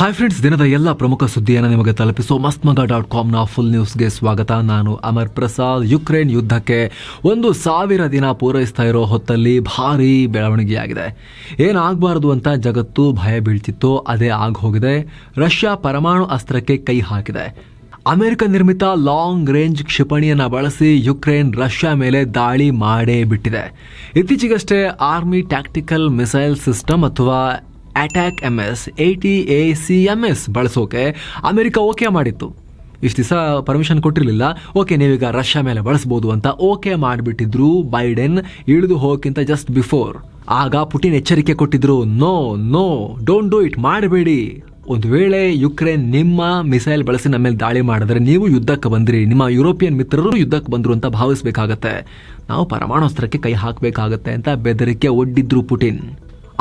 Hi friends ದಿನದ ಎಲ್ಲ ಪ್ರಮುಖ ಸುದ್ದಿಯನ್ನು ನಿಮಗೆ ತಲುಪಿಸೋ ಮಸ್ತ್ಮಗ ಡಾಟ್ ಕಾಮ್ನ ಫುಲ್ ನ್ಯೂಸ್ಗೆ ಸ್ವಾಗತ. ನಾನು ಅಮರ್ ಪ್ರಸಾದ್. ಯುಕ್ರೇನ್ ಯುದ್ಧಕ್ಕೆ ಒಂದು ಸಾವಿರ ದಿನ ಪೂರೈಸ್ತಾ ಇರೋ ಹೊತ್ತಲ್ಲಿ ಭಾರೀ ಬೆಳವಣಿಗೆಯಾಗಿದೆ. ಏನಾಗಬಾರ್ದು ಅಂತ ಜಗತ್ತು ಭಯ ಬೀಳ್ತಿತ್ತೋ, ಅದೇ ಆಗೋಗಿದೆ ರಷ್ಯಾ ಪರಮಾಣು ಅಸ್ತ್ರಕ್ಕೆ ಕೈ ಹಾಕಿದೆ. ಅಮೆರಿಕ ನಿರ್ಮಿತ ಲಾಂಗ್ ರೇಂಜ್ ಕ್ಷಿಪಣಿಯನ್ನು ಬಳಸಿ ಯುಕ್ರೇನ್ ರಷ್ಯಾ ಮೇಲೆ ದಾಳಿ ಮಾಡೇ ಬಿಟ್ಟಿದೆ. ಇತ್ತೀಚೆಗಷ್ಟೇ ಆರ್ಮಿ ಟ್ಯಾಕ್ಟಿಕಲ್ ಮಿಸೈಲ್ ಸಿಸ್ಟಮ್ ಅಥವಾ attack M S A T A C M S ಬಳಸೋಕೆ America okay ಮಾಡಿತ್ತು. ಇಷ್ಟು ದಿವಸ ಪರ್ಮಿಷನ್ ಕೊಟ್ಟಿರಲಿಲ್ಲ. ಓಕೆ ನೀವೀಗ ರಷ್ಯಾ ಮೇಲೆ ಬಳಸ್ಬೋದು ಅಂತ ಓಕೆ ಮಾಡಿಬಿಟ್ಟಿದ್ರು ಬೈಡೆನ್ ಇಳಿದು ಹೋಗಕ್ಕಿಂತ ಜಸ್ಟ್ ಬಿಫೋರ್ ಆಗ ಪುಟಿನ್ ಎಚ್ಚರಿಕೆ ಕೊಟ್ಟಿದ್ರು no no don't do it ಮಾಡಬೇಡಿ. ಒಂದು ವೇಳೆ ಯುಕ್ರೇನ್ ನಿಮ್ಮ ಮಿಸೈಲ್ ಬಳಸಿ ನಮ್ಮ ಮೇಲೆ ದಾಳಿ ಮಾಡಿದ್ರೆ ನೀವು ಯುದ್ಧಕ್ಕೆ ಬಂದ್ರಿ, ನಿಮ್ಮ ಯುರೋಪಿಯನ್ ಮಿತ್ರರು ಯುದ್ಧಕ್ಕೆ ಬಂದರು ಅಂತ ಭಾವಿಸಬೇಕಾಗತ್ತೆ. ನಾವು ಪರಮಾಣು ಅಸ್ತ್ರಕ್ಕೆ ಕೈ ಹಾಕಬೇಕಾಗತ್ತೆ ಅಂತ ಬೆದರಿಕೆ ಒಡ್ಡಿದ್ರು ಪುಟಿನ್.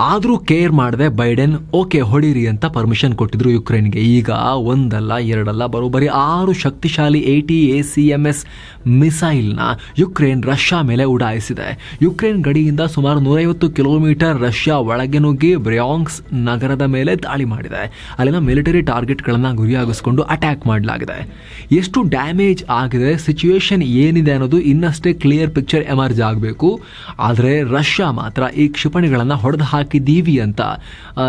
ಆದರೂ ಕೇರ್ ಮಾಡಿದೆ ಬೈಡೆನ್ ಓಕೆ ಹೊಡೀರಿ ಅಂತ ಪರ್ಮಿಷನ್ ಕೊಟ್ಟಿದ್ರು ಯುಕ್ರೇನ್ಗೆ ಈಗ ಒಂದಲ್ಲ, ಎರಡಲ್ಲ, ಬರೋಬ್ಬರಿ ಆರು ಶಕ್ತಿಶಾಲಿ A T A C M S ಮಿಸೈಲ್ನ Ukraine Russia ಮೇಲೆ ಉಡಾಯಿಸಿದೆ. ಯುಕ್ರೇನ್ ಗಡಿಯಿಂದ ಸುಮಾರು ನೂರೈವತ್ತು ಕಿಲೋಮೀಟರ್ ರಷ್ಯಾ ಒಳಗೆ ನುಗ್ಗಿ ಬ್ರಿಯಾಂಗ್ಸ್ ನಗರದ ಮೇಲೆ ದಾಳಿ ಮಾಡಿದೆ. ಅಲ್ಲಿನ ಮಿಲಿಟರಿ ಟಾರ್ಗೆಟ್ಗಳನ್ನು ಗುರಿಯಾಗಿಸ್ಕೊಂಡು ಅಟ್ಯಾಕ್ ಮಾಡಲಾಗಿದೆ. ಎಷ್ಟು ಡ್ಯಾಮೇಜ್ ಆಗಿದೆ ಸಿಚುವೇಶನ್ ಏನಿದೆ ಅನ್ನೋದು ಇನ್ನಷ್ಟೇ ಕ್ಲಿಯರ್ ಪಿಕ್ಚರ್ ಎಮರ್ಜ್ ಆಗಬೇಕು. ಆದರೆ ರಷ್ಯಾ ಮಾತ್ರ ಈ ಕ್ಷಿಪಣಿಗಳನ್ನು ಹೊಡೆದು ಹಾಕಿದ್ದೀವಿ ಅಂತ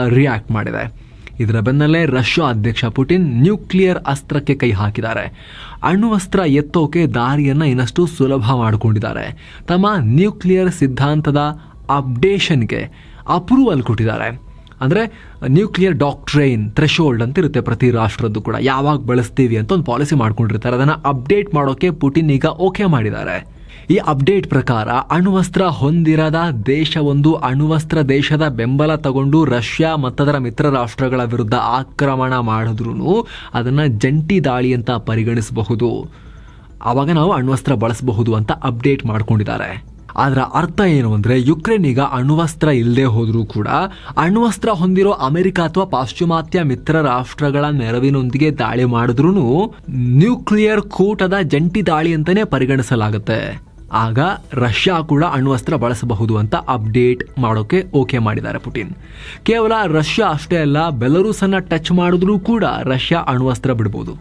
ರಿಯಾಕ್ಟ್ ಮಾಡಿದೆ. ಇದರ ಬೆನ್ನಲ್ಲೇ ರಷ್ಯಾ ಅಧ್ಯಕ್ಷ ಪುಟಿನ್ ನ್ಯೂಕ್ಲಿಯರ್ ಅಸ್ತ್ರಕ್ಕೆ ಕೈ ಹಾಕಿದ್ದಾರೆ. ಅಣ್ವಸ್ತ್ರ ಎತ್ತೋಕೆ ದಾರಿಯನ್ನು ಇನ್ನಷ್ಟು ಸುಲಭ ಮಾಡಿಕೊಂಡಿದ್ದಾರೆ. ತಮ್ಮ ನ್ಯೂಕ್ಲಿಯರ್ ಸಿದ್ಧಾಂತದ ಅಪ್ಡೇಷನ್ಗೆ ಅಪ್ರೂವಲ್ ಕೊಟ್ಟಿದ್ದಾರೆ. ಅಂದರೆ, ನ್ಯೂಕ್ಲಿಯರ್ ಡಾಕ್ಟ್ರೈನ್ ಥ್ರೆಶೋಲ್ಡ್ ಅಂತ ಇರುತ್ತೆ ಪ್ರತಿ ರಾಷ್ಟ್ರದ್ದು ಕೂಡ. ಯಾವಾಗ ಬಳಸ್ತೀವಿ ಅಂತ ಒಂದು ಪಾಲಿಸಿ ಮಾಡ್ಕೊಂಡಿರ್ತಾರೆ. ಅದನ್ನು ಅಪ್ಡೇಟ್ ಮಾಡೋಕ್ಕೆ ಪುಟಿನ್ ಈಗ ಓಕೆ ಮಾಡಿದ್ದಾರೆ. ಈ ಅಪ್ಡೇಟ್ ಪ್ರಕಾರ ಅಣ್ವಸ್ತ್ರ ಹೊಂದಿರದ ದೇಶವೊಂದು ಅಣ್ವಸ್ತ್ರ ದೇಶದ ಬೆಂಬಲ ತಗೊಂಡು ರಷ್ಯಾ ಮತ್ತದರ ಮಿತ್ರ ರಾಷ್ಟ್ರಗಳ ವಿರುದ್ಧ ಆಕ್ರಮಣ ಮಾಡಿದ್ರೂ ಅದನ್ನು ಜಂಟಿ ದಾಳಿ ಅಂತ ಪರಿಗಣಿಸಬಹುದು. ಆವಾಗ ನಾವು ಅಣ್ವಸ್ತ್ರ ಬಳಸಬಹುದು ಅಂತ ಅಪ್ಡೇಟ್ ಮಾಡ್ಕೊಂಡಿದ್ದಾರೆ. ಅದರ ಅರ್ಥ ಏನು ಅಂದರೆ ಯುಕ್ರೇನ್ ಈಗ ಅಣ್ವಸ್ತ್ರ ಇಲ್ಲದೆ ಹೋದರೂ ಕೂಡ ಅಣ್ವಸ್ತ್ರ ಹೊಂದಿರೋ ಅಮೆರಿಕ ಅಥವಾ ಪಾಶ್ಚಿಮಾತ್ಯ ಮಿತ್ರ ರಾಷ್ಟ್ರಗಳ ನೆರವಿನೊಂದಿಗೆ ದಾಳಿ ಮಾಡಿದ್ರೂ ನ್ಯೂಕ್ಲಿಯರ್ ಕೂಟದ ಜಂಟಿ ದಾಳಿ ಅಂತಲೇ ಪರಿಗಣಿಸಲಾಗುತ್ತೆ. ಆಗ ರಷ್ಯಾ ಕೂಡ ಅಣ್ವಸ್ತ್ರ ಬಳಸಬಹುದು ಅಂತ ಅಪ್ಡೇಟ್ ಮಾಡೋಕೆ ಓಕೆ ಮಾಡಿದ್ದಾರೆ ಪುಟಿನ್. ಕೇವಲ ರಷ್ಯಾ ಅಷ್ಟೇ ಅಲ್ಲ, ಬೆಲರೂಸನ್ನು ಟಚ್ ಮಾಡಿದ್ರೂ ಕೂಡ ರಷ್ಯಾ ಅಣ್ವಸ್ತ್ರ ಬಿಡ್ಬೋದು.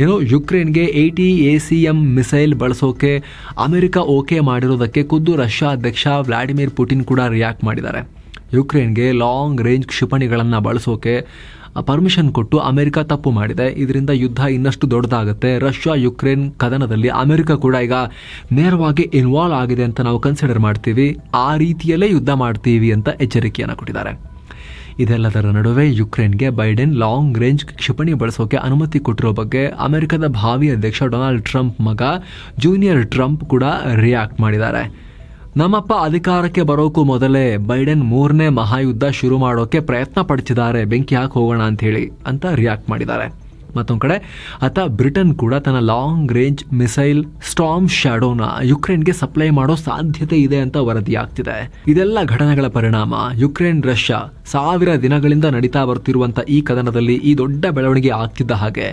ಏನು ಯುಕ್ರೇನ್ಗೆ A T A C M missile ಬಳಸೋಕೆ America okay ಮಾಡಿರೋದಕ್ಕೆ ಖುದ್ದು ರಷ್ಯಾ ಅಧ್ಯಕ್ಷ ವ್ಲಾಡಿಮಿರ್ ಪುಟಿನ್ ಕೂಡ ರಿಯಾಕ್ಟ್ ಮಾಡಿದ್ದಾರೆ. ಯುಕ್ರೇನ್ಗೆ ಲಾಂಗ್ ರೇಂಜ್ ಕ್ಷಿಪಣಿಗಳನ್ನು ಬಳಸೋಕೆ ಪರ್ಮಿಷನ್ ಕೊಟ್ಟು ಅಮೆರಿಕ ತಪ್ಪು ಮಾಡಿದೆ. ಇದರಿಂದ ಯುದ್ಧ ಇನ್ನಷ್ಟು ದೊಡ್ಡದಾಗುತ್ತೆ. ರಷ್ಯಾ, ಯುಕ್ರೇನ್ ಕದನದಲ್ಲಿ ಅಮೆರಿಕ ಕೂಡ ಈಗ ನೇರವಾಗಿ ಇನ್ವಾಲ್ವ್ ಆಗಿದೆ ಅಂತ ನಾವು ಕನ್ಸಿಡರ್ ಮಾಡ್ತೀವಿ. ಆ ರೀತಿಯಲ್ಲೇ ಯುದ್ಧ ಮಾಡ್ತೀವಿ ಅಂತ ಎಚ್ಚರಿಕೆಯನ್ನು ಕೊಟ್ಟಿದ್ದಾರೆ. ಇದೆಲ್ಲದರ ನಡುವೆ ಯುಕ್ರೇನ್ಗೆ ಬೈಡೆನ್ ಲಾಂಗ್ ರೇಂಜ್ ಕ್ಷಿಪಣಿ ಬಳಸೋಕೆ ಅನುಮತಿ ಕೊಟ್ಟಿರೋ ಬಗ್ಗೆ ಅಮೆರಿಕದ ಭಾವಿ ಅಧ್ಯಕ್ಷ ಡೊನಾಲ್ಡ್ ಟ್ರಂಪ್ ಮಗ ಜೂನಿಯರ್ ಟ್ರಂಪ್ ಕೂಡ ರಿಯಾಕ್ಟ್ ಮಾಡಿದ್ದಾರೆ. ನಮ್ಮಪ್ಪ ಅಧಿಕಾರಕ್ಕೆ ಬರೋಕ್ಕೂ ಮೊದಲೇ ಬೈಡೆನ್ ಮೂರನೇ ಮಹಾಯುದ್ಧ ಶುರು ಮಾಡೋಕೆ ಪ್ರಯತ್ನ ಪಡ್ತಿದ್ದಾರೆ. ಬೆಂಕಿ ಹಾಕಿ ಹೋಗೋಣ ಅಂತ ಹೇಳಿ ಅಂತ ರಿಯಾಕ್ಟ್ ಮಾಡಿದ್ದಾರೆ. ಮತ್ತೊಂದು ಕಡೆ ಆತ ಬ್ರಿಟನ್ ಕೂಡ ತನ್ನ ಲಾಂಗ್ ರೇಂಜ್ ಮಿಸೈಲ್ ಸ್ಟಾಮ್ ಶ್ಯಾಡೋನ ಯುಕ್ರೇನ್ಗೆ ಸಪ್ಲೈ ಮಾಡೋ ಸಾಧ್ಯತೆ ಇದೆ ಅಂತ ವರದಿಯಾಗ್ತಿದೆ. ಇದೆಲ್ಲ ಘಟನೆಗಳ ಪರಿಣಾಮ. ಯುಕ್ರೇನ್, ರಷ್ಯಾ ಸಾವಿರ ದಿನಗಳಿಂದ ನಡೀತಾ ಬರ್ತಿರುವಂತ ಈ ಕದನದಲ್ಲಿ ಈ ದೊಡ್ಡ ಬೆಳವಣಿಗೆ ಆಗ್ತಿದ್ದ ಹಾಗೆ.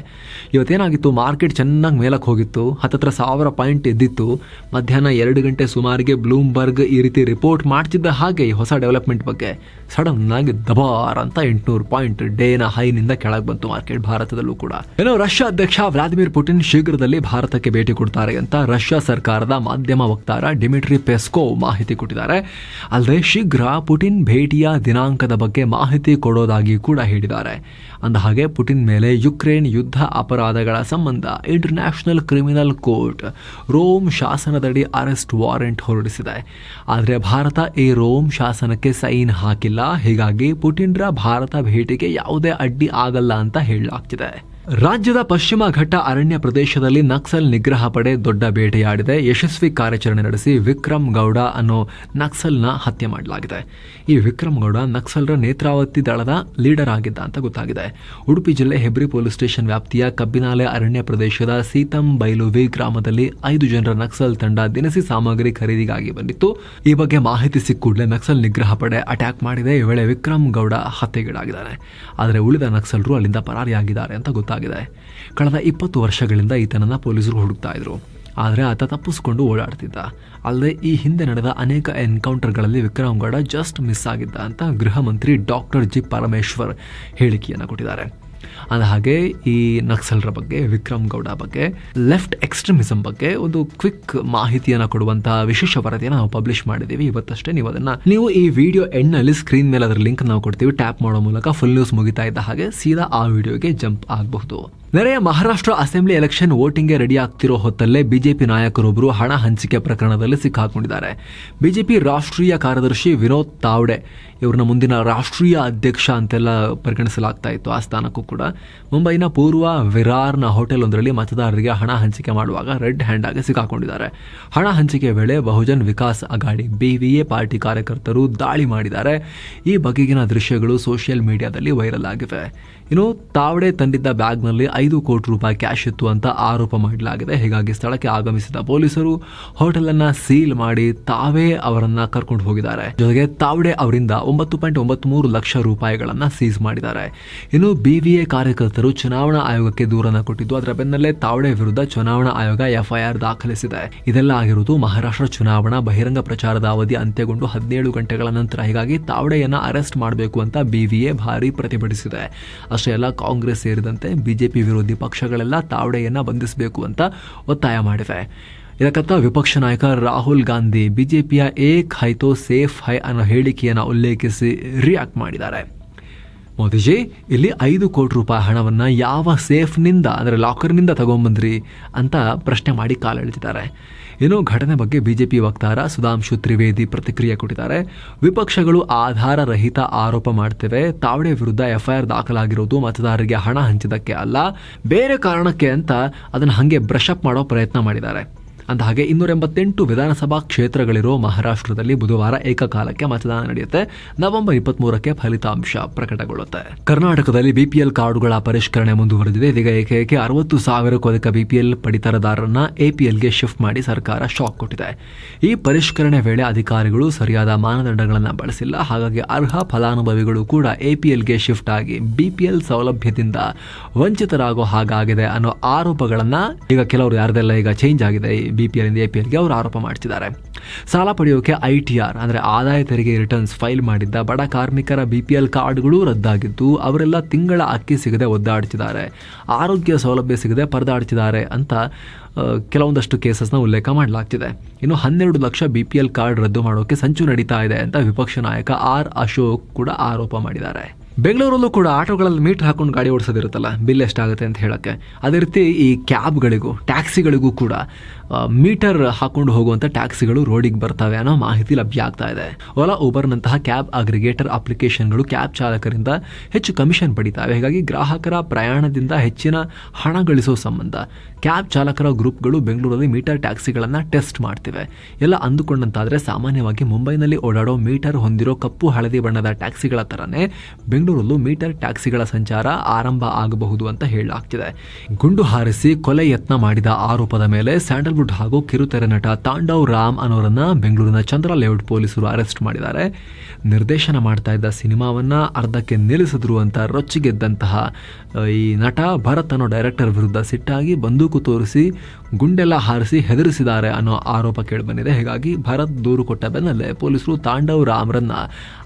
ಇವತ್ತೇನಾಗಿತ್ತು, ಮಾರ್ಕೆಟ್ ಚೆನ್ನಾಗಿ ಮೇಲಕ್ಕೆ ಹೋಗಿತ್ತು, ಹತ್ತತ್ರ ಸಾವಿರ ಪಾಯಿಂಟ್ ಎದ್ದಿತ್ತು, ಮಧ್ಯಾಹ್ನ ಎರಡು ಗಂಟೆ ಸುಮಾರಿಗೆ ಬ್ಲೂಮ್ಬರ್ಗ್ ಈ ರೀತಿ ರಿಪೋರ್ಟ್ ಮಾಡ್ತಿದ್ದ ಹಾಗೆ ಹೊಸ ಡೆವಲಪ್ಮೆಂಟ್ ಬಗ್ಗೆ. ಸಡನ್ ಆಗಿ ದಬಾರ್ ಅಂತ ಎಂಟುನೂರು ಪಾಯಿಂಟ್ ಡೇನ ಹೈನಿಂದ ಕೆಳಗೆ ಬಂತು ಮಾರ್ಕೆಟ್ ಭಾರತದಲ್ಲೂ ಕೂಡ. ಏನೋ ರಷ್ಯಾ ಅಧ್ಯಕ್ಷ ವ್ಲಾದಿಮಿರ್ ಪುಟಿನ್ ಶೀಘ್ರದಲ್ಲಿ ಭಾರತಕ್ಕೆ ಭೇಟಿ ಕೊಡ್ತಾರೆ ಅಂತ ರಷ್ಯಾ ಸರ್ಕಾರದ ಮಾಧ್ಯಮ ವಕ್ತಾರ ಡಿಮಿಟ್ರಿ ಪೆಸ್ಕೋ ಮಾಹಿತಿ ಕೊಟ್ಟಿದ್ದಾರೆ. ಅಲ್ಲದೆ ಶೀಘ್ರ ಪುಟಿನ್ ಭೇಟಿಯ ದಿನಾಂಕದ ಬಗ್ಗೆ ಮಾಹಿತಿ ಕೊಡೋದಾಗಿ ಕೂಡ ಹೇಳಿದ್ದಾರೆ. ಅಂದ ಹಾಗೆ ಪುಟಿನ್ ಮೇಲೆ ಯುಕ್ರೇನ್ ಯುದ್ಧ ಅಪರಾಧಗಳ ಸಂಬಂಧ ಇಂಟರ್ನ್ಯಾಷನಲ್ ಕ್ರಿಮಿನಲ್ ಕೋರ್ಟ್ ರೋಮ್ ಶಾಸನದಡಿ ಅರೆಸ್ಟ್ ವಾರೆಂಟ್ ಹೊರಡಿಸಿದೆ. ಆದರೆ ಭಾರತ ಈ ರೋಮ್ ಶಾಸನಕ್ಕೆ ಸೈನ್ ಹಾಕಿಲ್ಲ. ಹೀಗಾಗಿ ಪುಟಿನ್ರ ಭಾರತ ಭೇಟಿಗೆ ಯಾವುದೇ ಅಡ್ಡಿ ಆಗಲ್ಲ ಅಂತ ಹೇಳಲಾಗ್ತಿದೆ. ರಾಜ್ಯದ ಪಶ್ಚಿಮ ಘಟ್ಟ ಅರಣ್ಯ ಪ್ರದೇಶದಲ್ಲಿ ನಕ್ಸಲ್ ನಿಗ್ರಹ ಪಡೆ ದೊಡ್ಡ ಬೇಟೆಯಾಡಿದೆ. ಯಶಸ್ವಿ ಕಾರ್ಯಾಚರಣೆ ನಡೆಸಿ ವಿಕ್ರಮ್ ಗೌಡ ಅನ್ನೋ ನಕ್ಸಲ್ನ ಹತ್ಯೆ ಮಾಡಲಾಗಿದೆ. ಈ ವಿಕ್ರಮ್ ಗೌಡ ನಕ್ಸಲ್ರ ನೇತ್ರಾವತಿ ದಳದ ಲೀಡರ್ ಆಗಿದ್ದ ಅಂತ ಗೊತ್ತಾಗಿದೆ. ಉಡುಪಿ ಜಿಲ್ಲೆ ಹೆಬ್ರಿ ಪೊಲೀಸ್ ಸ್ಟೇಷನ್ ವ್ಯಾಪ್ತಿಯ ಕಬ್ಬಿನಾಲೆ ಅರಣ್ಯ ಪ್ರದೇಶದ ಸೀತಂ ಬೈಲುವಿ ಗ್ರಾಮದಲ್ಲಿ ಐದು ಜನರ ನಕ್ಸಲ್ ತಂಡ ದಿನಸಿ ಸಾಮಗ್ರಿ ಖರೀದಿಗಾಗಿ ಬಂದಿತ್ತು. ಈ ಬಗ್ಗೆ ಮಾಹಿತಿ ಸಿಕ್ಕೂಡಲೇ ನಕ್ಸಲ್ ನಿಗ್ರಹ ಪಡೆ ಅಟ್ಯಾಕ್ ಮಾಡಿದೆ. ಈ ವೇಳೆ ವಿಕ್ರಮ್ ಗೌಡ ಹತ್ಯೆಗೀಡಾಗಿದ್ದಾನೆ. ಆದರೆ ಉಳಿದ ನಕ್ಸಲರು ಅಲ್ಲಿಂದ ಪರಾರಿಯಾಗಿದ್ದಾರೆ ಅಂತ ಗೊತ್ತಾಗಿದೆ. ಕಳೆದ ಇಪ್ಪತ್ತು ವರ್ಷಗಳಿಂದ ಈತನನ್ನು ಪೊಲೀಸರು ಹುಡುಕ್ತಾ ಇದ್ರು. ಆದರೆ ಆತ ತಪ್ಪಿಸ್ಕೊಂಡು ಓಡಾಡ್ತಿದ್ದ. ಅಲ್ಲದೆ ಈ ಹಿಂದೆ ನಡೆದ ಅನೇಕ ಎನ್ಕೌಂಟರ್ಗಳಲ್ಲಿ ವಿಕ್ರಮ್ ಗೌಡ ಜಸ್ಟ್ ಮಿಸ್ ಆಗಿದ್ದ ಅಂತ ಗೃಹ ಮಂತ್ರಿ ಡಾಕ್ಟರ್ ಜಿ ಪರಮೇಶ್ವರ್ ಹೇಳಿಕೆಯನ್ನು ಕೊಟ್ಟಿದ್ದಾರೆ. ಅಂದ ಹಾಗೆ ಈ ನಕ್ಸಲ್ರ ಬಗ್ಗೆ, ವಿಕ್ರಮ್ ಗೌಡ ಬಗ್ಗೆ, ಲೆಫ್ಟ್ ಎಕ್ಸ್ಟ್ರೀಮಿಸಂ ಬಗ್ಗೆ ಒಂದು ಕ್ವಿಕ್ ಮಾಹಿತಿಯನ್ನು ಕೊಡುವಂತಹ ವಿಶೇಷ ವರದಿಯನ್ನು ನಾವು ಪಬ್ಲಿಷ್ ಮಾಡಿದ್ದೀವಿ ಇವತ್ತಷ್ಟೇ. ನೀವು ಅದನ್ನ ನೀವು ಈ ವಿಡಿಯೋ ಎಂಡ್ನಲ್ಲಿ ಸ್ಕ್ರೀನ್ ಮೇಲೆ ಅದರ ಲಿಂಕ್ ನಾವು ಕೊಡ್ತೀವಿ. ಟ್ಯಾಪ್ ಮಾಡೋ ಮೂಲಕ ಫುಲ್ ನ್ಯೂಸ್ ಮುಗಿತಾ ಇದ್ದ ಹಾಗೆ ಸೀದಾ ಆ ವಿಡಿಯೋಗೆ ಜಂಪ್ ಆಗಬಹುದು. ನೆರೆಯ ಮಹಾರಾಷ್ಟ್ರ ಅಸೆಂಬ್ಲಿ ಎಲೆಕ್ಷನ್ ವೋಟಿಂಗ್ಗೆ ರೆಡಿ ಆಗ್ತಿರೋ ಹೊತ್ತಲ್ಲೇ ಬಿಜೆಪಿ ನಾಯಕರೊಬ್ಬರು ಹಣ ಹಂಚಿಕೆ ಪ್ರಕರಣದಲ್ಲಿ ಸಿಕ್ಕಾಕೊಂಡಿದ್ದಾರೆ. ಬಿಜೆಪಿ ರಾಷ್ಟ್ರೀಯ ಕಾರ್ಯದರ್ಶಿ ವಿನೋದ್ ತಾವ್ಡೆ ಇವ್ರನ್ನ ಮುಂದಿನ ರಾಷ್ಟ್ರೀಯ ಅಧ್ಯಕ್ಷ ಅಂತೆಲ್ಲ ಪರಿಗಣಿಸಲಾಗ್ತಾ ಇತ್ತು. ಆ ಸ್ಥಾನಕ್ಕೂ ಕೂಡ ಮುಂಬೈನ ಪೂರ್ವ ವಿರಾರ್ನ ಹೋಟೆಲ್ ಒಂದರಲ್ಲಿ ಮತದಾರರಿಗೆ ಹಣ ಹಂಚಿಕೆ ಮಾಡುವಾಗ ರೆಡ್ ಹ್ಯಾಂಡ್ ಆಗಿ ಸಿಕ್ಕಾಕೊಂಡಿದ್ದಾರೆ. ಹಣ ಹಂಚಿಕೆ ವೇಳೆ ಬಹುಜನ್ ವಿಕಾಸ್ ಅಗಾಡಿ ಬಿವಿಎ ಪಾರ್ಟಿ ಕಾರ್ಯಕರ್ತರು ದಾಳಿ ಮಾಡಿದ್ದಾರೆ. ಈ ಬಗೆಗಿನ ದೃಶ್ಯಗಳು ಸೋಷಿಯಲ್ ಮೀಡಿಯಾದಲ್ಲಿ ವೈರಲ್ ಆಗಿವೆ. ಇನ್ನು ತಾವಡೆ ತಂದಿದ್ದ ಬ್ಯಾಗ್ನಲ್ಲಿ ಐದು ಕೋಟಿ ರೂಪಾಯಿ ಕ್ಯಾಶ್ ಇತ್ತು ಅಂತ ಆರೋಪ ಮಾಡಲಾಗಿದೆ. ಹೀಗಾಗಿ ಸ್ಥಳಕ್ಕೆ ಆಗಮಿಸಿದ ಪೊಲೀಸರು ಹೋಟೆಲ್ ಅನ್ನ ಸೀಲ್ ಮಾಡಿ ತಾವೇ ಅವರನ್ನ ಕರ್ಕೊಂಡು ಹೋಗಿದ್ದಾರೆ. ಜೊತೆಗೆ ತಾವಡೆ ಅವರಿಂದ ಒಂಬತ್ತು ಪಾಯಿಂಟ್ ಒಂಬತ್ತು ಮೂರು ಲಕ್ಷ ರೂಪಾಯಿಗಳನ್ನ ಸೀಸ್ ಮಾಡಿದ್ದಾರೆ. ಇನ್ನು ಬಿವಿಎ ಕಾರ್ಯಕರ್ತರು ಚುನಾವಣಾ ಆಯೋಗಕ್ಕೆ ದೂರನ್ನ ಕೊಟ್ಟಿದ್ದು, ಅದರ ಬೆನ್ನಲ್ಲೇ ತಾವಡೆ ವಿರುದ್ಧ ಚುನಾವಣಾ ಆಯೋಗ ಎಫ್ಐಆರ್ ದಾಖಲಿಸಿದೆ. ಇದೆಲ್ಲ ಆಗಿರುವುದು ಮಹಾರಾಷ್ಟ್ರ ಚುನಾವಣಾ ಬಹಿರಂಗ ಪ್ರಚಾರದ ಅವಧಿ ಅಂತ್ಯಗೊಂಡು ಹದಿನೇಳು ಗಂಟೆಗಳ ನಂತರ. ಹೀಗಾಗಿ ತಾವಡೆಯನ್ನ ಅರೆಸ್ಟ್ ಮಾಡಬೇಕು ಅಂತ ಬಿವಿಎ ಭಾರಿ ಪ್ರತಿಭಟಿಸಿದೆ. ಅಷ್ಟೇ ಅಲ್ಲ, ಕಾಂಗ್ರೆಸ್ ಸೇರಿದಂತೆ ಬಿಜೆಪಿ ವಿರೋಧಿ ಪಕ್ಷಗಳೆಲ್ಲ ತಾವಡೆಯನ್ನು ಬಂಧಿಸಬೇಕು ಅಂತ ಒತ್ತಾಯ ಮಾಡಿವೆ. ಇದಕ್ಕತ್ತ ವಿಪಕ್ಷ ನಾಯಕ ರಾಹುಲ್ ಗಾಂಧಿ ಬಿಜೆಪಿಯ ಏಕ್ ಹೈ ತೋ ಸೇಫ್ ಹೈ ಅನ್ನೋ ಹೇಳಿಕೆಯನ್ನು ಉಲ್ಲೇಖಿಸಿ ರಿಯಾಕ್ಟ್ ಮಾಡಿದ್ದಾರೆ. ಮೋದಿಜಿ, ಇಲ್ಲಿ ಐದು ಕೋಟಿ ರೂಪಾಯಿ ಹಣವನ್ನು ಯಾವ ಸೇಫ್ನಿಂದ, ಅಂದರೆ ಲಾಕರ್ನಿಂದ ತಗೊಂಬಂದ್ರಿ ಅಂತ ಪ್ರಶ್ನೆ ಮಾಡಿ ಕಾಲೆಳೆದಿದ್ದಾರೆ. ಇನ್ನು ಘಟನೆ ಬಗ್ಗೆ ಬಿಜೆಪಿ ವಕ್ತಾರ ಸುಧಾಂಶು ತ್ರಿವೇದಿ ಪ್ರತಿಕ್ರಿಯೆ ಕೊಟ್ಟಿದ್ದಾರೆ. ವಿಪಕ್ಷಗಳು ಆಧಾರ ರಹಿತ ಆರೋಪ ಮಾಡ್ತೇವೆ. ತಾವಡೆ ವಿರುದ್ಧ ಎಫ್ಐಆರ್ ದಾಖಲಾಗಿರೋದು ಮತದಾರರಿಗೆ ಹಣ ಹಂಚಿದಕ್ಕೆ ಅಲ್ಲ. ಬೇರೆ ಕಾರಣಕ್ಕೆ ಅಂತ ಅದನ್ನು ಹಾಗೆ ಬ್ರಷ್ ಅಪ್ ಮಾಡೋ ಪ್ರಯತ್ನ ಮಾಡಿದ್ದಾರೆ. ಅಂದ ಹಾಗೆ ಇನ್ನೂರ ಎಂಬತ್ತೆಂಟು ವಿಧಾನಸಭಾ ಕ್ಷೇತ್ರಗಳಿರೋ ಮಹಾರಾಷ್ಟ್ರದಲ್ಲಿ ಬುಧವಾರ ಏಕಕಾಲಕ್ಕೆ ಮತದಾನ ನಡೆಯುತ್ತೆ. ನವೆಂಬರ್ ಇಪ್ಪತ್ಮೂರಕ್ಕೆ ಫಲಿತಾಂಶ ಪ್ರಕಟಗೊಳ್ಳುತ್ತೆ. ಕರ್ನಾಟಕದಲ್ಲಿ ಬಿಪಿಎಲ್ ಕಾರ್ಡುಗಳ ಪರಿಷ್ಕರಣೆ ಮುಂದುವರೆದಿದೆ. ಇದೀಗ ಏಕೈಕೆ ಅರವತ್ತು ಸಾವಿರಕ್ಕೂ ಅಧಿಕ ಬಿಪಿಎಲ್ ಪಡಿತರದಾರರನ್ನ ಎಪಿಎಲ್ಗೆ ಶಿಫ್ಟ್ ಮಾಡಿ ಸರ್ಕಾರ ಶಾಕ್ ಕೊಟ್ಟಿದೆ. ಈ ಪರಿಷ್ಕರಣೆ ವೇಳೆ ಅಧಿಕಾರಿಗಳು ಸರಿಯಾದ ಮಾನದಂಡಗಳನ್ನು ಬಳಸಿಲ್ಲ. ಹಾಗಾಗಿ ಅರ್ಹ ಫಲಾನುಭವಿಗಳು ಕೂಡ ಎಪಿಎಲ್ಗೆ ಶಿಫ್ಟ್ ಆಗಿ ಬಿಪಿಎಲ್ ಸೌಲಭ್ಯದಿಂದ ವಂಚಿತರಾಗೋ ಹಾಗಾಗಿದೆ ಅನ್ನೋ ಆರೋಪಗಳನ್ನು ಈಗ ಕೆಲವರು ಯಾರದೆಲ್ಲ ಈಗ ಚೇಂಜ್ ಆಗಿದೆ ಬಿ ಪಿ ಎಲ್ ಇಂದ ಎ ಪಿ ಎಲ್ಗೆ ಅವರು ಆರೋಪ ಮಾಡ್ತಿದ್ದಾರೆ. ಸಾಲ ಪಡೆಯೋಕೆ ಐ ಟಿ ಆರ್ ಅಂದರೆ ಆದಾಯ ತೆರಿಗೆ ರಿಟರ್ನ್ಸ್ ಫೈಲ್ ಮಾಡಿದ್ದ ಬಡ ಕಾರ್ಮಿಕರ ಬಿ ಪಿ ಎಲ್ ಕಾರ್ಡ್ಗಳು ರದ್ದಾಗಿದ್ದು, ಅವರೆಲ್ಲ ತಿಂಗಳ ಅಕ್ಕಿ ಸಿಗದೆ ಒದ್ದಾಡ್ತಿದ್ದಾರೆ. ಆರೋಗ್ಯ ಸೌಲಭ್ಯ ಸಿಗದೆ ಪರದಾಡ್ತಿದ್ದಾರೆ ಅಂತ ಕೆಲವೊಂದಷ್ಟು ಕೇಸಸ್ನ ಉಲ್ಲೇಖ ಮಾಡಲಾಗ್ತಿದೆ. ಇನ್ನು ಹನ್ನೆರಡು lakh B P L card ರದ್ದು ಮಾಡೋಕೆ ಸಂಚು ನಡೀತಾ ಇದೆ ಅಂತ ವಿಪಕ್ಷ ನಾಯಕ ಆರ್ ಅಶೋಕ್ ಕೂಡ ಆರೋಪ ಮಾಡಿದ್ದಾರೆ. ಬೆಂಗಳೂರಲ್ಲೂ ಕೂಡ ಆಟೋಗಳಲ್ಲಿ ಮೀಟರ್ ಹಾಕೊಂಡು ಗಾಡಿ ಓಡಿಸೋದಿರುತ್ತಲ್ಲ, ಬಿಲ್ ಎಷ್ಟಾಗುತ್ತೆ ಅಂತ ಹೇಳಕ್ಕೆ. ಅದೇ ರೀತಿ ಈ ಕ್ಯಾಬ್ಗಳಿಗೂ, ಟ್ಯಾಕ್ಸಿಗಳಿಗೂ ಕೂಡ ಮೀಟರ್ ಹಾಕೊಂಡು ಹೋಗುವಂಥ ಟ್ಯಾಕ್ಸಿಗಳು ರೋಡಿಗೆ ಬರ್ತವೆ ಅನ್ನೋ ಮಾಹಿತಿ ಲಭ್ಯ ಆಗ್ತಾ ಇದೆ. ಓಲಾ ಊಬರ್ನಂತಹ ಕ್ಯಾಬ್ ಅಗ್ರಿಗೇಟರ್ ಅಪ್ಲಿಕೇಶನ್ಗಳು ಕ್ಯಾಬ್ ಚಾಲಕರಿಂದ ಹೆಚ್ಚು ಕಮಿಷನ್ ಪಡಿತಾವೆ. ಹೀಗಾಗಿ ಗ್ರಾಹಕರ ಪ್ರಯಾಣದಿಂದ ಹೆಚ್ಚಿನ ಹಣ ಗಳಿಸೋ ಸಂಬಂಧ ಕ್ಯಾಬ್ ಚಾಲಕರ ಗ್ರೂಪ್ಗಳು ಬೆಂಗಳೂರಲ್ಲಿ ಮೀಟರ್ ಟ್ಯಾಕ್ಸಿಗಳನ್ನು ಟೆಸ್ಟ್ ಮಾಡ್ತಿವೆ. ಎಲ್ಲ ಅಂದುಕೊಂಡಂತಾದರೆ ಸಾಮಾನ್ಯವಾಗಿ ಮುಂಬೈನಲ್ಲಿ ಓಡಾಡೋ ಮೀಟರ್ ಹೊಂದಿರೋ ಕಪ್ಪು ಹಳದಿ ಬಣ್ಣದ ಟ್ಯಾಕ್ಸಿಗಳ ಥರನೇ ಬೆಂಗಳೂರಲ್ಲೂ ಮೀಟರ್ ಟ್ಯಾಕ್ಸಿಗಳ ಸಂಚಾರ ಆರಂಭ ಆಗಬಹುದು ಅಂತ ಹೇಳಲಾಗ್ತಿದೆ. ಗುಂಡು ಹಾರಿಸಿ ಕೊಲೆ ಯತ್ನ ಮಾಡಿದ ಆರೋಪದ ಮೇಲೆ ಸ್ಯಾಂಡಲ್ವುಡ್ ಹಾಗೂ ಕಿರುತೆರೆ ನಟ ತಾಂಡವ್ ರಾಮ್ ಅನ್ನೋರನ್ನ ಬೆಂಗಳೂರಿನ ಚಂದ್ರ ಲೇಔಟ್ ಪೊಲೀಸರು ಅರೆಸ್ಟ್ ಮಾಡಿದ್ದಾರೆ. ನಿರ್ದೇಶನ ಮಾಡ್ತಾ ಇದ್ದ ಸಿನಿಮಾವನ್ನ ಅರ್ಧಕ್ಕೆ ನಿಲ್ಲಿಸಿದ್ರು ಅಂತ ರೊಚ್ಚಿಗೆದ್ದಂತಹ, ಈ ನಟ ಭರತ್ ಅನ್ನೋ ಡೈರೆಕ್ಟರ್ ವಿರುದ್ಧ ಸಿಟ್ಟಾಗಿ ಬಂದೂಕು ತೋರಿಸಿ, ಗುಂಡೆಲ್ಲ ಹಾರಿಸಿ ಹೆದರಿಸಿದ್ದಾರೆ ಅನ್ನೋ ಆರೋಪ ಕೇಳಿಬಂದಿದೆ. ಹೀಗಾಗಿ ಭರತ್ ದೂರು ಕೊಟ್ಟ ಬೆನ್ನಲ್ಲೇ ಪೊಲೀಸರು ತಾಂಡವ್ ರಾಮ್ರನ್ನ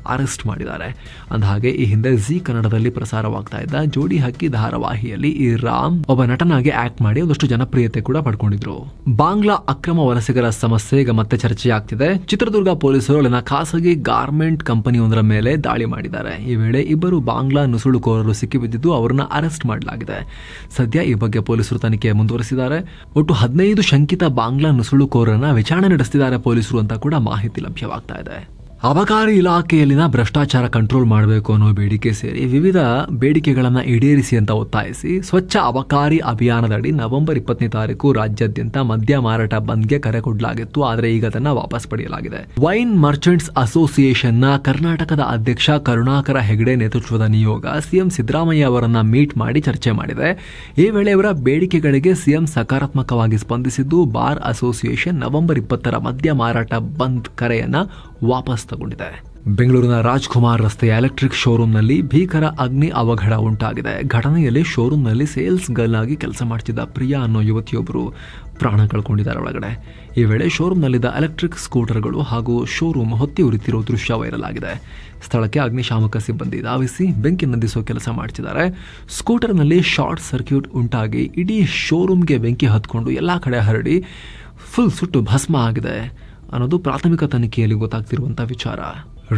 ಅರೆಸ್ಟ್ ಮಾಡಿದ್ದಾರೆ. ಅಂದಹಾಗೆ, ಈ ಹಿಂದೆ ಜಿ ಕನ್ನಡದಲ್ಲಿ ಪ್ರಸಾರವಾಗ್ತಾ ಇದ್ದ ಜೋಡಿ ಹಕ್ಕಿ ಧಾರಾವಾಹಿಯಲ್ಲಿ ಈ ರಾಮ್ ಒಬ್ಬ ನಟನಾಗಿ ಆಕ್ಟ್ ಮಾಡಿ ಒಂದಷ್ಟು ಜನಪ್ರಿಯತೆ ಕೂಡ ಪಡ್ಕೊಂಡಿದ್ರು. ಬಾಂಗ್ಲಾ ಅಕ್ರಮ ವಲಸಿಗರ ಸಮಸ್ಯೆ ಈಗ ಮತ್ತೆ ಚರ್ಚೆಯಾಗ್ತಿದೆ. ಚಿತ್ರದುರ್ಗ ಪೊಲೀಸರು ಅಲ್ಲಿನ ಖಾಸಗಿ ಗಾರ್ಮೆಂಟ್ ಕಂಪನಿಯೊಂದರ ಮೇಲೆ ದಾಳಿ ಮಾಡಿದ್ದಾರೆ. ಈ ವೇಳೆ ಇಬ್ಬರು ಬಾಂಗ್ಲಾ ನುಸುಳುಕೋರರು ಸಿಕ್ಕಿಬಿದ್ದಿದ್ದು ಅವರನ್ನ ಅರೆಸ್ಟ್ ಮಾಡಲಾಗಿದೆ. ಸದ್ಯ ಈ ಬಗ್ಗೆ ಪೊಲೀಸರು ತನಿಖೆ ಮುಂದುವರೆಸಿದ್ದಾರೆ. ಒಟ್ಟು ಹದಿನೈದು ಶಂಕಿತ ಬಾಂಗ್ಲಾ ನುಸುಳುಕೋರರನ್ನ ವಿಚಾರಣೆ ನಡೆಸ್ತಿದ್ದಾರೆ ಪೊಲೀಸರು ಅಂತ ಕೂಡ ಮಾಹಿತಿ ಲಭ್ಯವಾಗ್ತಾ ಇದೆ. ಅಬಕಾರಿ ಇಲಾಖೆಯಲ್ಲಿನ ಭ್ರಷ್ಟಾಚಾರ ಕಂಟ್ರೋಲ್ ಮಾಡಬೇಕು ಅನ್ನೋ ಬೇಡಿಕೆ ಸೇರಿ ವಿವಿಧ ಬೇಡಿಕೆಗಳನ್ನು ಈಡೇರಿಸಿ ಅಂತ ಒತ್ತಾಯಿಸಿ ಸ್ವಚ್ಛ ಅಬಕಾರಿ ಅಭಿಯಾನದಡಿ ನವೆಂಬರ್ ಇಪ್ಪತ್ತನೇ ತಾರೀಕು ರಾಜ್ಯಾದ್ಯಂತ ಮದ್ಯ ಮಾರಾಟ ಬಂದ್ಗೆ ಕರೆ ಕೊಡಲಾಗಿತ್ತು. ಆದರೆ ಈಗ ಅದನ್ನ ವಾಪಸ್ ಪಡೆಯಲಾಗಿದೆ. ವೈನ್ ಮರ್ಚೆಂಟ್ಸ್ ಅಸೋಸಿಯೇಷನ್ನ ಕರ್ನಾಟಕದ ಅಧ್ಯಕ್ಷ ಕರುಣಾಕರ ಹೆಗಡೆ ನೇತೃತ್ವದ ನಿಯೋಗ ಸಿಎಂ ಸಿದ್ದರಾಮಯ್ಯ ಅವರನ್ನ ಮೀಟ್ ಮಾಡಿ ಚರ್ಚೆ ಮಾಡಿದೆ. ಈ ವೇಳೆ ಅವರ ಬೇಡಿಕೆಗಳಿಗೆ ಸಿಎಂ ಸಕಾರಾತ್ಮಕವಾಗಿ ಸ್ಪಂದಿಸಿದ್ದು, ಬಾರ್ ಅಸೋಸಿಯೇಷನ್ ನವೆಂಬರ್ ಇಪ್ಪತ್ತರ ಮದ್ಯ ಮಾರಾಟ ಬಂದ್ ಕರೆಯನ್ನ ವಾಪಸ್ ತಗೊಂಡಿದೆ. ಬೆಂಗಳೂರಿನ ರಾಜ್ಕುಮಾರ್ ರಸ್ತೆಯ ಎಲೆಕ್ಟ್ರಿಕ್ ಶೋರೂಮ್ನಲ್ಲಿ ಭೀಕರ ಅಗ್ನಿ ಅವಘಡ ಉಂಟಾಗಿದೆ. ಘಟನೆಯಲ್ಲಿ ಶೋರೂಮ್ನಲ್ಲಿ ಸೇಲ್ಸ್ ಗರ್ಲ್ ಆಗಿ ಕೆಲಸ ಮಾಡ್ತಿದ್ದ ಪ್ರಿಯಾ ಅನ್ನೋ ಯುವತಿಯೊಬ್ಬರು ಪ್ರಾಣ ಕಳ್ಕೊಂಡಿದ್ದಾರೆ ಒಳಗಡೆ. ಈ ವೇಳೆ ಶೋರೂಮ್ನಲ್ಲಿದ್ದ ಎಲೆಕ್ಟ್ರಿಕ್ ಸ್ಕೂಟರ್ಗಳು ಹಾಗೂ ಶೋರೂಮ್ ಹೊತ್ತಿ ಉರಿತಿರೋ ದೃಶ್ಯ ವೈರಲ್ ಆಗಿದೆ ಸ್ಥಳಕ್ಕೆ ಅಗ್ನಿಶಾಮಕ ಸಿಬ್ಬಂದಿ ಧಾವಿಸಿ ಬೆಂಕಿ ನಂದಿಸೋ ಕೆಲಸ ಮಾಡ್ತಿದ್ದಾರೆ. ಸ್ಕೂಟರ್ನಲ್ಲಿ ಶಾರ್ಟ್ ಸರ್ಕ್ಯೂಟ್ ಉಂಟಾಗಿ ಇಡೀ ಶೋರೂಮ್ಗೆ ಬೆಂಕಿ ಹತ್ಕೊಂಡು ಎಲ್ಲ ಕಡೆ ಹರಡಿ ಫುಲ್ ಸುಟ್ಟು ಭಸ್ಮ ಆಗಿದೆ. ಅನ್ನೋದು ಪ್ರಾಥಮಿಕ ತನಿಖೆಯಲ್ಲಿ ಗೊತ್ತಾಗ್ತಿರುವಂಥ ವಿಚಾರ.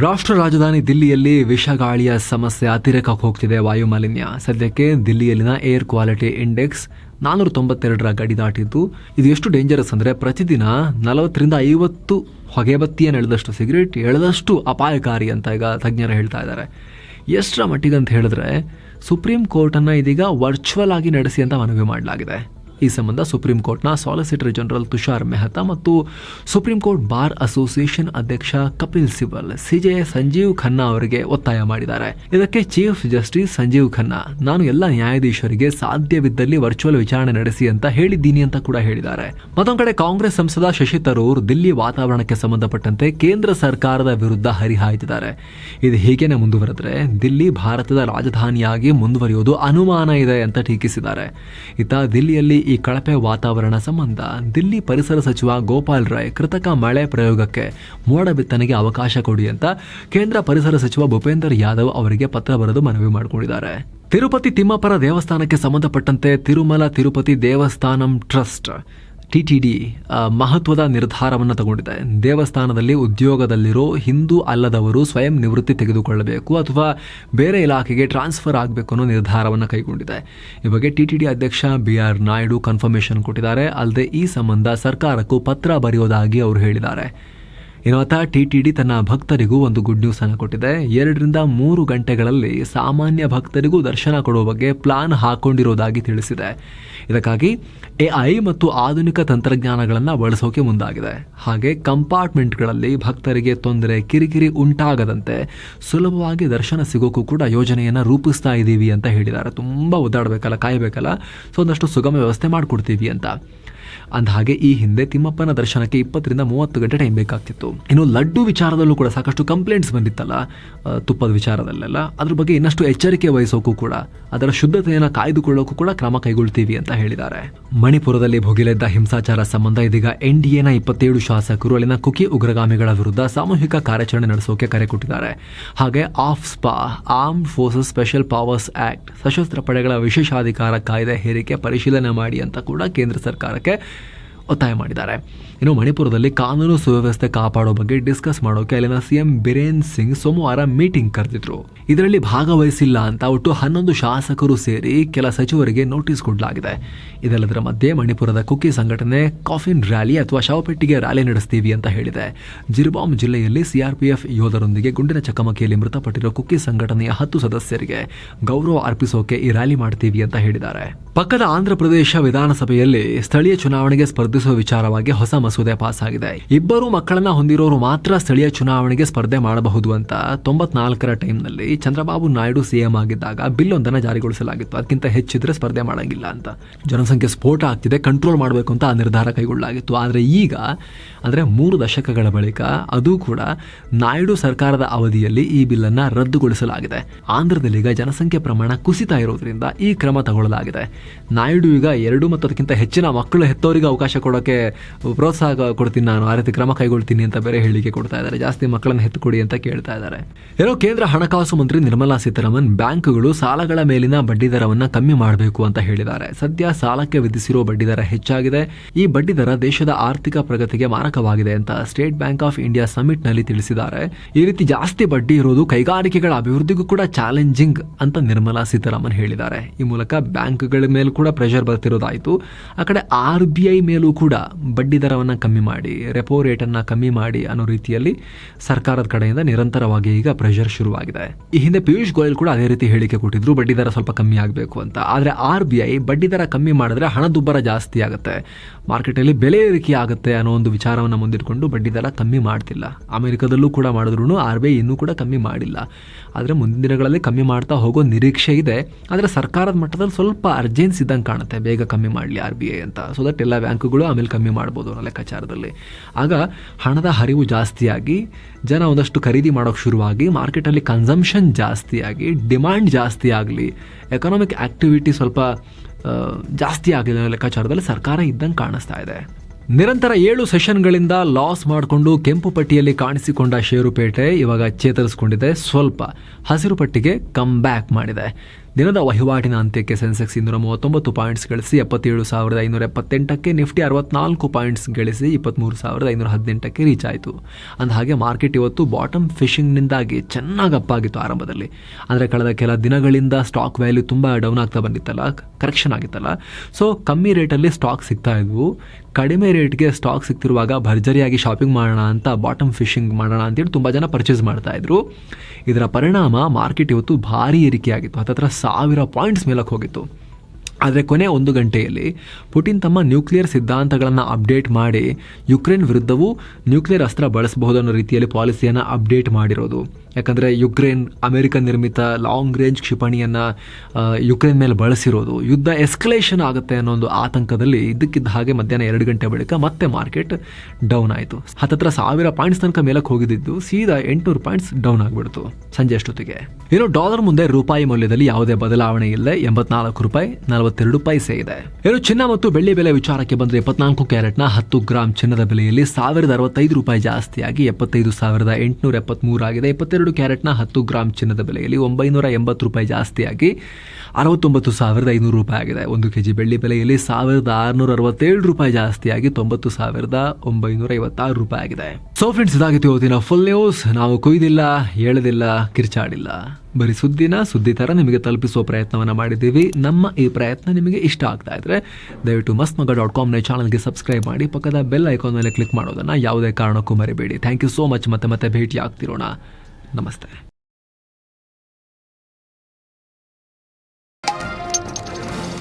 ರಾಷ್ಟ್ರ ರಾಜಧಾನಿ ದಿಲ್ಲಿಯಲ್ಲಿ ವಿಷಗಾಳಿಯ ಸಮಸ್ಯೆ ಅತಿರೇಕಕ್ಕೆ ಹೋಗ್ತಿದೆ ವಾಯು ಮಾಲಿನ್ಯ. ಸದ್ಯಕ್ಕೆ ದಿಲ್ಲಿಯಲ್ಲಿನ ಏರ್ ಕ್ವಾಲಿಟಿ ಇಂಡೆಕ್ಸ್ ನಾನ್ನೂರ ತೊಂಬತ್ತೆರಡರ ಗಡಿ ದಾಟಿದ್ದು, ಇದು ಎಷ್ಟು ಡೇಂಜರಸ್ ಅಂದರೆ ಪ್ರತಿದಿನ ನಲವತ್ತರಿಂದ ಐವತ್ತು ಹೊಗೆಬತ್ತಿಯನ್ನು ಎಳೆದಷ್ಟು ಸಿಗರೇಟ್, ಎಳೆದಷ್ಟು ಅಪಾಯಕಾರಿ ಅಂತ ಈಗ ತಜ್ಞರು ಹೇಳ್ತಾ ಇದ್ದಾರೆ. ಎಷ್ಟರ ಮಟ್ಟಿಗೆ ಅಂತ ಹೇಳಿದ್ರೆ ಸುಪ್ರೀಂ ಕೋರ್ಟನ್ನು ಇದೀಗ ವರ್ಚುವಲ್ ಆಗಿ ನಡೆಸಿ ಅಂತ ಮನವಿ ಮಾಡಲಾಗಿದೆ. ಈ ಸಂಬಂಧ ಸುಪ್ರೀಂ ಕೋರ್ಟ್ನ ಸಾಲಿಸಿಟರ್ ಜನರಲ್ ತುಷಾರ್ ಮೆಹ್ತಾ ಮತ್ತು ಸುಪ್ರೀಂ ಕೋರ್ಟ್ ಬಾರ್ ಅಸೋಸಿಯೇಷನ್ ಅಧ್ಯಕ್ಷ ಕಪಿಲ್ ಸಿಬಲ್, ಸಿಜೆ ಸಂಜೀವ್ ಖನ್ನಾ ಅವರಿಗೆ ಒತ್ತಾಯ ಮಾಡಿದ್ದಾರೆ. ಇದಕ್ಕೆ ಚೀಫ್ ಜಸ್ಟಿಸ್ ಸಂಜೀವ್ ಖನ್ನಾ, ನಾನು ಎಲ್ಲ ನ್ಯಾಯಾಧೀಶರಿಗೆ ಸಾಧ್ಯವಿದ್ದಲ್ಲಿ ವರ್ಚುವಲ್ ವಿಚಾರಣೆ ನಡೆಸಿ ಅಂತ ಹೇಳಿದ್ದೀನಿ ಅಂತ ಕೂಡ ಹೇಳಿದ್ದಾರೆ. ಮತ್ತೊಂದು ಕಡೆ ಕಾಂಗ್ರೆಸ್ ಸಂಸದ ಶಶಿ ತರೂರ್ ದಿಲ್ಲಿ ವಾತಾವರಣಕ್ಕೆ ಸಂಬಂಧಪಟ್ಟಂತೆ ಕೇಂದ್ರ ಸರ್ಕಾರದ ವಿರುದ್ಧ ಹರಿಹಾಯ್ತಿದ್ದಾರೆ ಇದು ಹೀಗೇನೆ ಮುಂದುವರೆದ್ರೆ ದಿಲ್ಲಿ ಭಾರತದ ರಾಜಧಾನಿಯಾಗಿ ಮುಂದುವರಿಯುವುದು ಅನುಮಾನ ಇದೆ ಅಂತ ಟೀಕಿಸಿದ್ದಾರೆ. ಇತ್ತ ದಿಲ್ಲಿಯಲ್ಲಿ ಈ ಕಳಪೆ ವಾತಾವರಣ ಸಂಬಂಧ ದಿಲ್ಲಿ ಪರಿಸರ ಸಚಿವ ಗೋಪಾಲ್ ರಾಯ್ ಕೃತಕ ಮಳೆ ಪ್ರಯೋಗಕ್ಕೆ ಮೋಡ ಬಿತ್ತನೆಗೆ ಅವಕಾಶ ಕೊಡಿ ಅಂತ ಕೇಂದ್ರ ಪರಿಸರ ಸಚಿವ ಭೂಪೇಂದರ್ ಯಾದವ್ ಅವರಿಗೆ ಪತ್ರ ಬರೆದು ಮನವಿ ಮಾಡಿಕೊಂಡಿದ್ದಾರೆ. ತಿರುಪತಿ ತಿಮ್ಮಪ್ಪರ ದೇವಸ್ಥಾನಕ್ಕೆ ಸಂಬಂಧಪಟ್ಟಂತೆ ತಿರುಮಲ ತಿರುಪತಿ ದೇವಸ್ಥಾನಂ ಟ್ರಸ್ಟ್ ಟಿಟಿಡಿ ಮಹತ್ವದ ನಿರ್ಧಾರವನ್ನು ತಗೊಂಡಿದೆ. ದೇವಸ್ಥಾನದಲ್ಲಿ ಉದ್ಯೋಗದಲ್ಲಿರೋ ಹಿಂದೂ ಅಲ್ಲದವರು ಸ್ವಯಂ ನಿವೃತ್ತಿ ತೆಗೆದುಕೊಳ್ಳಬೇಕು ಅಥವಾ ಬೇರೆ ಇಲಾಖೆಗೆ ಟ್ರಾನ್ಸ್ಫರ್ ಆಗಬೇಕು ಅನ್ನೋ ನಿರ್ಧಾರವನ್ನು ಕೈಗೊಂಡಿದೆ. ಈ ಬಗ್ಗೆ ಡಿ ಅಧ್ಯಕ್ಷ ಬಿ ಆರ್ ನಾಯ್ಡು ಕನ್ಫರ್ಮೇಷನ್ ಕೊಟ್ಟಿದ್ದಾರೆ. ಅಲ್ಲದೆ ಈ ಸಂಬಂಧ ಸರ್ಕಾರಕ್ಕೂ ಪತ್ರ ಬರೆಯೋದಾಗಿ ಅವರು ಹೇಳಿದ್ದಾರೆ. ಇನ್ನು ಟಿ ಡಿ ತನ್ನ ಭಕ್ತರಿಗೂ ಒಂದು ಗುಡ್ ನ್ಯೂಸ್ ಅನ್ನು ಕೊಟ್ಟಿದೆ. ಎರಡರಿಂದ ಮೂರು ಗಂಟೆಗಳಲ್ಲಿ ಸಾಮಾನ್ಯ ಭಕ್ತರಿಗೂ ದರ್ಶನ ಕೊಡುವ ಬಗ್ಗೆ ಪ್ಲಾನ್ ಹಾಕೊಂಡಿರೋದಾಗಿ ತಿಳಿಸಿದೆ. ಇದಕ್ಕಾಗಿ ಎ ಐ ಮತ್ತು ಆಧುನಿಕ ತಂತ್ರಜ್ಞಾನಗಳನ್ನು ಬಳಸೋಕೆ ಮುಂದಾಗಿದೆ. ಹಾಗೆ ಕಂಪಾರ್ಟ್ಮೆಂಟ್ಗಳಲ್ಲಿ ಭಕ್ತರಿಗೆ ತೊಂದರೆ, ಕಿರಿಕಿರಿ ಉಂಟಾಗದಂತೆ ಸುಲಭವಾಗಿ ದರ್ಶನ ಸಿಗೋಕ್ಕೂ ಕೂಡ ಯೋಜನೆಯನ್ನು ರೂಪಿಸ್ತಾ ಇದ್ದೀವಿ ಅಂತ ಹೇಳಿದ್ದಾರೆ. ತುಂಬ ಒದ್ದಾಡಬೇಕಲ್ಲ, ಕಾಯಬೇಕಲ್ಲ, ಸೊ ಒಂದಷ್ಟು ಸುಗಮ ವ್ಯವಸ್ಥೆ ಮಾಡಿಕೊಡ್ತೀವಿ ಅಂತ. ಅಂದಹಾಗೆ ಈ ಹಿಂದೆ ತಿಮ್ಮಪ್ಪನ ದರ್ಶನಕ್ಕೆ ಇಪ್ಪತ್ತರಿಂದ ಮೂವತ್ತು ಗಂಟೆ ಟೈಮ್ ಬೇಕಾಗ್ತಿತ್ತು. ಇನ್ನು ಲಡ್ಡು ವಿಚಾರದಲ್ಲೂ ಕೂಡ ಸಾಕಷ್ಟು ಕಂಪ್ಲೇಂಟ್ಸ್ ಬಂದಿತ್ತಲ್ಲ? ತುಪ್ಪದ ವಿಚಾರದಲ್ಲೆಲ್ಲ? ಅದ್ರ ಬಗ್ಗೆ ಇನ್ನಷ್ಟು ಎಚ್ಚರಿಕೆ ವಹಿಸೋಕ್ಕೂ ಕೂಡ, ಅದರ ಶುದ್ಧತೆಯನ್ನು ಕಾಯ್ದುಕೊಳ್ಳೋಕ್ಕೂ ಕೂಡ ಕ್ರಮ ಕೈಗೊಳ್ತೀವಿ ಅಂತ ಹೇಳಿದ್ದಾರೆ. ಮಣಿಪುರದಲ್ಲಿ ಭುಗಿಲೆದ್ದ ಹಿಂಸಾಚಾರ ಸಂಬಂಧ ಇದೀಗ ಎನ್ಡಿಎನ ಇಪ್ಪತ್ತೇಳು ಶಾಸಕರು ಅಲ್ಲಿನ ಕುಕಿ ಉಗ್ರಗಾಮಿಗಳ ವಿರುದ್ಧ ಸಾಮೂಹಿಕ ಕಾರ್ಯಾಚರಣೆ ನಡೆಸೋಕೆ ಕರೆ ಕೊಟ್ಟಿದ್ದಾರೆ. ಹಾಗೆ AFSPA armed forces special powers act ಸಶಸ್ತ್ರ ಪಡೆಗಳ ವಿಶೇಷಾಧಿಕಾರ ಕಾಯ್ದೆ ಹೇರಿಕೆ ಪರಿಶೀಲನೆ ಮಾಡಿ ಅಂತ ಕೂಡ ಕೇಂದ್ರ ಸರ್ಕಾರಕ್ಕೆ ಒತ್ತಾಯ ಮಾಡಿದ್ದಾರೆ. ಇನ್ನು ಮಣಿಪುರದಲ್ಲಿ ಕಾನೂನು ಸುವ್ಯವಸ್ಥೆ ಕಾಪಾಡೋ ಬಗ್ಗೆ ಡಿಸ್ಕಸ್ ಮಾಡೋಕೆ ಅಲ್ಲಿನ ಸಿಎಂ ಬಿರೇನ್ ಸಿಂಗ್ ಸೋಮವಾರ ಮೀಟಿಂಗ್ ಕರೆದಿದ್ರು. ಇದರಲ್ಲಿ ಭಾಗವಹಿಸಿಲ್ಲ ಅಂತ ಒಟ್ಟು ಹನ್ನೊಂದು ಶಾಸಕರು ಸೇರಿ ಕೆಲ ಸಚಿವರಿಗೆ ನೋಟಿಸ್ ಕೊಡಲಾಗಿದೆ. ಇದೆಲ್ಲದರ ಮಧ್ಯೆ ಮಣಿಪುರದ ಕುಕ್ಕಿ ಸಂಘಟನೆ ಕಾಫಿನ್ ರ್ಯಾಲಿ ಅಥವಾ ಶವಪೆಟ್ಟಿಗೆ ರ್ಯಾಲಿ ನಡೆಸ್ತೀವಿ ಅಂತ ಹೇಳಿದೆ. ಜಿರ್ಬಾಮ್ ಜಿಲ್ಲೆಯಲ್ಲಿ ಸಿಆರ್ಪಿಎಫ್ ಯೋಧರೊಂದಿಗೆ ಗುಂಡಿನ ಚಕಮಕಿಯಲ್ಲಿ ಮೃತಪಟ್ಟಿರೋ ಕುಕ್ಕಿ ಸಂಘಟನೆಯ ಹತ್ತು ಸದಸ್ಯರಿಗೆ ಗೌರವ ಅರ್ಪಿಸೋಕೆ ಈ ರ್ಯಾಲಿ ಮಾಡ್ತೀವಿ ಅಂತ ಹೇಳಿದ್ದಾರೆ. ಪಕ್ಕದ ಆಂಧ್ರಪ್ರದೇಶ ವಿಧಾನಸಭೆಯಲ್ಲಿ ಸ್ಥಳೀಯ ಚುನಾವಣೆಗೆ ಸ್ಪರ್ಧಿಸುವ ವಿಚಾರವಾಗಿ ಹೊಸ ಮಸೂದೆ ಪಾಸ್ ಆಗಿದೆ ಇಬ್ಬರು ಮಕ್ಕಳನ್ನ ಹೊಂದಿರೋರು ಮಾತ್ರ ಸ್ಥಳೀಯ ಚುನಾವಣೆಗೆ ಸ್ಪರ್ಧೆ ಮಾಡಬಹುದು ಅಂತ ತೊಂಬತ್ನಾಲ್ಕರ ಟೈಮ್ನಲ್ಲಿ ಚಂದ್ರಬಾಬು ನಾಯ್ಡು ಸಿಎಂ ಆಗಿದ್ದಾಗ ಬಿಲ್ ಒಂದನ್ನ ಜಾರಿಗೊಳಿಸಲಾಗಿತ್ತು. ಅದಕ್ಕಿಂತ ಹೆಚ್ಚಿದ್ರೆ ಸ್ಪರ್ಧೆ ಮಾಡಂಗಿಲ್ಲ ಅಂತ. ಜನಸಂಖ್ಯೆ ಸ್ಫೋಟ ಆಗ್ತಿದೆ, ಕಂಟ್ರೋಲ್ ಮಾಡಬೇಕು ಅಂತ ಆ ನಿರ್ಧಾರ ಕೈಗೊಳ್ಳಲಾಗಿತ್ತು. ಆದರೆ ಈಗ, ಅಂದರೆ ಮೂರು ದಶಕಗಳ ಬಳಿಕ ಅದು ಕೂಡ ನಾಯ್ಡು ಸರ್ಕಾರದ ಅವಧಿಯಲ್ಲಿ ಈ ಬಿಲ್ಲನ್ನು ರದ್ದುಗೊಳಿಸಲಾಗಿದೆ. ಆಂಧ್ರದಲ್ಲಿ ಈಗ ಜನಸಂಖ್ಯೆ ಪ್ರಮಾಣ ಕುಸಿತ ಇರೋದ್ರಿಂದ ಈ ಕ್ರಮ ತಗೊಳ್ಳಲಾಗಿದೆ. ನಾಯ್ಡು ಈಗ ಎರಡು ಮತ್ತು ಅದಕ್ಕಿಂತ ಹೆಚ್ಚಿನ ಮಕ್ಕಳು ಹೆತ್ತವರಿಗೆ ಅವಕಾಶ ಕೊಡೋಕೆ ಪ್ರೋತ್ಸಾಹ ಕೊಡ್ತೀನಿ ನಾನು, ಆ ರೀತಿ ಕ್ರಮ ಕೈಗೊಳ್ತೀನಿ ಅಂತ ಬೇರೆ ಹೇಳಿಕೆ ಕೊಡ್ತಾ ಇದ್ದಾರೆ. ಜಾಸ್ತಿ ಮಕ್ಕಳನ್ನು ಹೆತ್ತುಕೊಡಿ ಅಂತ ಕೇಳ್ತಾ ಇದ್ದಾರೆ. ಏನೋ ಕೇಂದ್ರ ಹಣಕಾಸು ಮಂತ್ರಿ ನಿರ್ಮಲಾ ಸೀತಾರಾಮನ್ ಬ್ಯಾಂಕ್ಗಳು ಸಾಲಗಳ ಮೇಲಿನ ಬಡ್ಡಿ ದರವನ್ನ ಕಮ್ಮಿ ಮಾಡಬೇಕು ಅಂತ ಹೇಳಿದ್ದಾರೆ. ಸದ್ಯ ಸಾಲಕ್ಕೆ ವಿಧಿಸಿರುವ ಬಡ್ಡಿ ದರ ಹೆಚ್ಚಾಗಿದೆ. ಈ ಬಡ್ಡಿ ದರ ದೇಶದ ಆರ್ಥಿಕ ಪ್ರಗತಿಗೆ ಮಾರಕವಾಗಿದೆ ಅಂತ ಸ್ಟೇಟ್ ಬ್ಯಾಂಕ್ ಆಫ್ ಇಂಡಿಯಾ ಸಮಿಟ್ನಲ್ಲಿ ತಿಳಿಸಿದ್ದಾರೆ. ಈ ರೀತಿ ಜಾಸ್ತಿ ಬಡ್ಡಿ ಇರೋದು ಕೈಗಾರಿಕೆಗಳ ಅಭಿವೃದ್ಧಿಗೂ ಕೂಡ ಚಾಲೆಂಜಿಂಗ್ ಅಂತ ನಿರ್ಮಲಾ ಸೀತಾರಾಮನ್ ಹೇಳಿದ್ದಾರೆ. ಈ ಮೂಲಕ ಬ್ಯಾಂಕ್ಗಳ ಮೇಲೂ ಕೂಡ ಪ್ರೆಷರ್ ಬರ್ತಿರೋದಾಯಿತು. ಆ ಕಡೆ ಆರ್ ಬಿ ಐ ಮೇಲೂ ಕೂಡ ಬಡ್ಡಿ ದರವನ್ನು ಕಮ್ಮಿ ಮಾಡಿ ರೆಪೋ ರೇಟನ್ನು ಕಮ್ಮಿ ಮಾಡಿ ಅನ್ನೋ ರೀತಿಯಲ್ಲಿ ಸರ್ಕಾರದ ಕಡೆಯಿಂದ ನಿರಂತರವಾಗಿ ಈಗ ಪ್ರೆಷರ್ ಶುರುವಾಗಿದೆ. ಈ ಹಿಂದೆ ಪಿಯೂಷ್ ಗೋಯಲ್ ಕೂಡ ಅದೇ ರೀತಿ ಹೇಳಿಕೆ ಕೊಟ್ಟಿದ್ರು, ಬಡ್ಡಿ ದರ ಸ್ವಲ್ಪ ಕಮ್ಮಿ ಆಗಬೇಕು ಅಂತ. ಆದರೆ ಆರ್ ಬಿ ಐ ಬಡ್ಡಿ ದರ ಕಮ್ಮಿ ಮಾಡಿದ್ರೆ ಹಣದುಬ್ಬರ ಜಾಸ್ತಿ ಆಗುತ್ತೆ. ಮಾರ್ಕೆಟಲ್ಲಿ ಬೆಲೆ ಏರಿಕೆ ಆಗುತ್ತೆ ಅನ್ನೋ ಒಂದು ವಿಚಾರವನ್ನು ಮುಂದಿಟ್ಕೊಂಡು ಬಡ್ಡಿ ದರ ಕಮ್ಮಿ ಮಾಡ್ತಿಲ್ಲ. ಅಮೆರಿಕದಲ್ಲೂ ಕೂಡ ಮಾಡಿದ್ರು ಆರ್ ಬಿ ಐ ಇನ್ನೂ ಕೂಡ ಕಮ್ಮಿ ಮಾಡಿಲ್ಲ. ಆದರೆ ಮುಂದಿನ ದಿನಗಳಲ್ಲಿ ಕಮ್ಮಿ ಮಾಡ್ತಾ ಹೋಗೋ ನಿರೀಕ್ಷೆ ಇದೆ. ಆದರೆ ಸರ್ಕಾರದ ಮಟ್ಟದಲ್ಲಿ ಸ್ವಲ್ಪ ಅರ್ಜೆನ್ಸಿ ಇದ್ದಂಗೆ ಕಾಣುತ್ತೆ. ಬೇಗ ಕಮ್ಮಿ ಮಾಡಲಿ ಆರ್ ಬಿ ಐ ಅಂತ. ಸೊ ದಟ್ ಎಲ್ಲ ಬ್ಯಾಂಕುಗಳು ತಿಂಗಳು ಆಮೇಲೆ ಕಮ್ಮಿ ಮಾಡ್ಬೋದು ಅನ್ನೋ ಲೆಕ್ಕಾಚಾರದಲ್ಲಿ. ಆಗ ಹಣದ ಹರಿವು ಜಾಸ್ತಿಯಾಗಿ, ಜನ ಒಂದಷ್ಟು ಖರೀದಿ ಮಾಡೋಕ್ಕೆ ಶುರುವಾಗಿ, ಮಾರ್ಕೆಟಲ್ಲಿ ಕನ್ಸಂಪ್ಷನ್ ಜಾಸ್ತಿಯಾಗಿ ಡಿಮ್ಯಾಂಡ್ ಜಾಸ್ತಿ ಆಗಲಿ ಎಕನಾಮಿಕ್ ಆ್ಯಕ್ಟಿವಿಟಿ ಸ್ವಲ್ಪ ಜಾಸ್ತಿ ಆಗಲಿ ಅನ್ನೋ ಲೆಕ್ಕಾಚಾರದಲ್ಲಿ ಸರ್ಕಾರ ಇದ್ದಂಗೆ ಕಾಣಿಸ್ತಾ ಇದೆ. ನಿರಂತರ ಏಳು ಸೆಷನ್ಗಳಿಂದ ಲಾಸ್ ಮಾಡಿಕೊಂಡು ಕೆಂಪು ಪಟ್ಟಿಯಲ್ಲಿ ಕಾಣಿಸಿಕೊಂಡ ಷೇರುಪೇಟೆ ಇವಾಗ ಚೇತರಿಸಿಕೊಂಡಿದೆ. ಸ್ವಲ್ಪ ಹಸಿರು ಪಟ್ಟಿಗೆ ಕಮ್ ಬ್ಯಾಕ್ ಮಾಡಿದೆ. ದಿನದ ವಹಿವಾಟಿನ ಅಂತ್ಯಕ್ಕೆ ಸೆನ್ಸೆಕ್ಸ್ ಇನ್ನೂರ ಮೂವತ್ತೊಂಬತ್ತು ಪಾಯಿಂಟ್ಸ್ ಗಳಿಸಿ ಎಪ್ಪತ್ತೇಳು ಸಾವಿರದ ಐನೂರ ಎಪ್ಪತ್ತೆಂಟಕ್ಕೆ ನಿಫ್ಟಿ ಅರವತ್ನಾಲ್ಕು ಪಾಯಿಂಟ್ಸ್ ಗಳಿಸಿ ಇಪ್ಪತ್ತ್ಮೂರು ಸಾವಿರದ ಐನೂರ ಹದಿನೆಂಟಕ್ಕೆ ರೀಚ್ ಆಯಿತು. ಅಂದ ಹಾಗೆ ಮಾರ್ಕೆಟ್ ಇವತ್ತು ಬಾಟಮ್ ಫಿಶಿಂಗ್ನಿಂದಾಗಿ ಚೆನ್ನಾಗಿ ಅಪ್ಪಾಗಿತ್ತು ಆರಂಭದಲ್ಲಿ. ಅಂದರೆ ಕಳೆದ ಕೆಲ ದಿನಗಳಿಂದ ಸ್ಟಾಕ್ ವ್ಯಾಲ್ಯೂ ತುಂಬ ಡೌನ್ ಆಗ್ತಾ ಬಂದಿತ್ತಲ್ಲ ಕರೆಕ್ಷನ್ ಆಗಿತ್ತಲ್ಲ. ಸೊ ಕಮ್ಮಿ ರೇಟಲ್ಲಿ ಸ್ಟಾಕ್ ಸಿಗ್ತಾ ಇದ್ವು. ಕಡಿಮೆ ರೇಟ್ಗೆ ಸ್ಟಾಕ್ ಸಿಗ್ತಿರುವಾಗ ಭರ್ಜರಿಯಾಗಿ ಶಾಪಿಂಗ್ ಮಾಡೋಣ ಅಂತ ಬಾಟಮ್ ಫಿಶಿಂಗ್ ಮಾಡೋಣ ಅಂತೇಳಿ ತುಂಬ ಜನ ಪರ್ಚೇಸ್ ಮಾಡ್ತಾ ಇದ್ರು. ಇದರ ಪರಿಣಾಮ ಮಾರ್ಕೆಟ್ ಇವತ್ತು ಭಾರಿ ಏರಿಕೆಯಾಗಿತ್ತು. ಹತ್ತತ್ರ ಸಾವಿರ ಪಾಯಿಂಟ್ಸ್ ಮೇಲಕ್ಕೆ ಹೋಗಿತ್ತು. ಆದರೆ ಕೊನೆ ಒಂದು ಗಂಟೆಯಲ್ಲಿ ಪುಟಿನ್ ತಮ್ಮ ನ್ಯೂಕ್ಲಿಯರ್ ಸಿದ್ಧಾಂತಗಳನ್ನು ಅಪ್ಡೇಟ್ ಮಾಡಿ ಯುಕ್ರೇನ್ ವಿರುದ್ಧವೂ ನ್ಯೂಕ್ಲಿಯರ್ ಅಸ್ತ್ರ ಬಳಸಬಹುದು ಅನ್ನೋ ರೀತಿಯಲ್ಲಿ ಪಾಲಿಸಿಯನ್ನು ಅಪ್ಡೇಟ್ ಮಾಡಿರೋದು. ಯಾಕಂದರೆ ಯುಕ್ರೇನ್ ಅಮೆರಿಕ ನಿರ್ಮಿತ ಲಾಂಗ್ ರೇಂಜ್ ಕ್ಷಿಪಣಿಯನ್ನು ಯುಕ್ರೇನ್ ಮೇಲೆ ಬಳಸಿರೋದು. ಯುದ್ಧ ಎಸ್ಕಲೇಷನ್ ಆಗುತ್ತೆ ಅನ್ನೋ ಒಂದು ಆತಂಕದಲ್ಲಿ ಇದ್ದಕ್ಕಿದ್ದ ಹಾಗೆ ಮಧ್ಯಾಹ್ನ ಎರಡು ಗಂಟೆ ಬಳಿಕ ಮತ್ತೆ ಮಾರ್ಕೆಟ್ ಡೌನ್ ಆಯಿತು. ಹತ್ತತ್ರ ಸಾವಿರ ಪಾಯಿಂಟ್ಸ್ ತನಕ ಮೇಲಕ್ಕೆ ಹೋಗಿದ್ದು ಸೀದಾ ಎಂಟುನೂರು ಪಾಯಿಂಟ್ಸ್ ಡೌನ್ ಆಗಿಬಿಡ್ತು ಸಂಜೆ ಅಷ್ಟೊತ್ತಿಗೆ. ಇನ್ನು ಡಾಲರ್ ಮುಂದೆ ರೂಪಾಯಿ ಮೌಲ್ಯದಲ್ಲಿ ಯಾವುದೇ ಬದಲಾವಣೆ ಇಲ್ಲ. ಎಂಬತ್ನಾಲ್ಕು ರೂಪಾಯಿ ನಲವತ್ತೆರಡು ಪೈಸೆ ಇದೆ. ಇನ್ನು ಚಿನ್ನ ಮತ್ತು ಬೆಳ್ಳಿ ಬೆಲೆ ವಿಚಾರಕ್ಕೆ ಬಂದರೆ ಇಪ್ಪತ್ನಾಲ್ಕು ಕ್ಯಾರೆಟ್ನ ಹತ್ತು ಗ್ರಾಮ್ ಚಿನ್ನದ ಬೆಲೆಯಲ್ಲಿ ಸಾವಿರದ ಅರವತ್ತೈದು ರೂಪಾಯಿ ಜಾಸ್ತಿಯಾಗಿ ಎಪ್ಪತ್ತೈದು ಸಾವಿರದ ಎಂಟುನೂರ ಎಪ್ಪತ್ಮೂರು ಆಗಿದೆ. ಇಪ್ಪತ್ತೆರಡು ಕ್ಯಾರೆಟ್ನ ಹತ್ತು ಗ್ರಾಮ್ ಚಿನ್ನದ ಬೆಲೆಯಲ್ಲಿ ಒಂಬೈನೂರ ಎಂಬತ್ತು ರೂಪಾಯಿ ಜಾಸ್ತಿಯಾಗಿ ಅರವತ್ತೊಂಬತ್ತು ಸಾವಿರದ ಐನೂರು ರೂಪಾಯಿ ಆಗಿದೆ. ಒಂದು ಕೆಜಿ ಬೆಳ್ಳಿ ಬೆಲೆಯಲ್ಲಿ ಸಾವಿರದ ಆರುನೂರ ಅರವತ್ತೇಳು ರೂಪಾಯಿ ಜಾಸ್ತಿಯಾಗಿ ತೊಂಬತ್ತು ಸಾವಿರದ ಒಂಬೈನೂರ ಐವತ್ತಾರು ರೂಪಾಯಿ ಆಗಿದೆ. ಸೊ ಫ್ರೆಂಡ್ಸ್ ಇದಾಗಿತ್ತು ಇವತ್ತಿನ ಫುಲ್ ನ್ಯೂಸ್ ನಾವು ಕೊಯ್ದಿಲ್ಲ, ಹೇಳದಿಲ್ಲ, ಕಿರ್ಚಾಡಿಲ್ಲ. ಬರೀ ಸುದ್ದಿನ ಸುದ್ದಿ ಥರ ನಿಮಗೆ ತಲುಪಿಸುವ ಪ್ರಯತ್ನವನ್ನು ಮಾಡಿದ್ದೀವಿ. ನಮ್ಮ ಈ ಪ್ರಯತ್ನ ನಿಮಗೆ ಇಷ್ಟ ಆಗ್ತಾ ಇದ್ರೆ ದಯವಿಟ್ಟು ಮಸ್ತ್ ಮಗ ಡಾಟ್ ಕಾಮ್ನ ಚಾನಲ್ಗೆ ಸಬ್ಸ್ಕ್ರೈಬ್ ಮಾಡಿ, ಪಕ್ಕದ ಬೆಲ್ ಐಕಾನ್ ಮೇಲೆ ಕ್ಲಿಕ್ ಮಾಡೋದನ್ನು ಯಾವುದೇ ಕಾರಣಕ್ಕೂ ಮರಿಬೇಡಿ. ಥ್ಯಾಂಕ್ ಯು ಸೋ ಮಚ್ ಮತ್ತೆ ಮತ್ತೆ ಭೇಟಿ ಆಗ್ತಿರೋಣ నమస్తే